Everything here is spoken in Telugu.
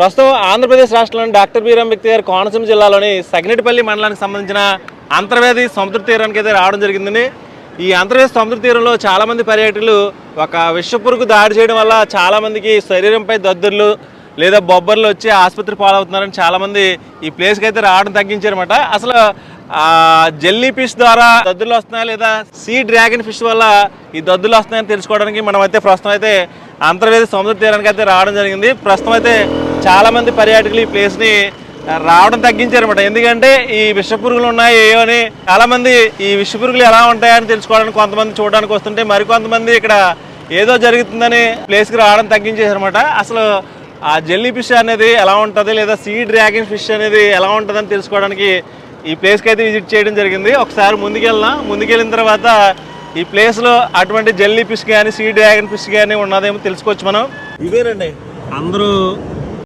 ప్రస్తుతం ఆంధ్రప్రదేశ్ రాష్ట్రంలోని డాక్టర్ బీరం వ్యక్తి గారు కోనసీమ జిల్లాలోని సగినెటిపల్లి మండలానికి సంబంధించిన అంతర్వేది సముద్ర తీరానికి అయితే రావడం జరిగిందండి. ఈ అంతర్వేది సముద్ర తీరంలో చాలామంది పర్యాటకులు ఒక విషపురుగు దాడి చేయడం వల్ల చాలామందికి శరీరంపై దద్దుర్లు లేదా బొబ్బర్లు వచ్చి ఆసుపత్రి పాలవుతున్నారని చాలామంది ఈ ప్లేస్కి అయితే రావడం తగ్గించారన్నమాట. అసలు జెల్లీ ఫిష్ ద్వారా దద్దులు వస్తున్నాయా లేదా సీ డ్రాగన్ ఫిష్ వల్ల ఈ దద్దులు వస్తున్నాయని తెలుసుకోవడానికి మనం అయితే ప్రస్తుతం అయితే అంతర్వేది సముద్ర తీరానికి అయితే రావడం జరిగింది. ప్రస్తుతం అయితే చాలామంది పర్యాటకులు ఈ ప్లేస్ని రావడం తగ్గించారనమాట ఎందుకంటే ఈ విషపురుగులు ఉన్నాయి ఏయో అని చాలామంది ఈ విషపురుగులు ఎలా ఉంటాయని తెలుసుకోవడానికి కొంతమంది చూడడానికి వస్తుంటే మరికొంతమంది ఇక్కడ ఏదో జరుగుతుందని ప్లేస్కి రావడం తగ్గించేసారనమాట అసలు ఆ జెల్లీ ఫిష్ అనేది ఎలా ఉంటుంది లేదా సీ డ్రాగన్ ఫిష్ అనేది ఎలా ఉంటుందని తెలుసుకోవడానికి ఈ ప్లేస్కి అయితే విజిట్ చేయడం జరిగింది. ఒకసారి ముందుకెళ్ళినా ముందుకెళ్ళిన తర్వాత ఈ ప్లేస్లో అటువంటి జెల్లీ ఫిష్ కానీ సీ డ్రాగన్ ఫిష్ కానీ ఉన్నదేమో తెలుసుకోవచ్చు మనం. ఇవేనండి. అందరూ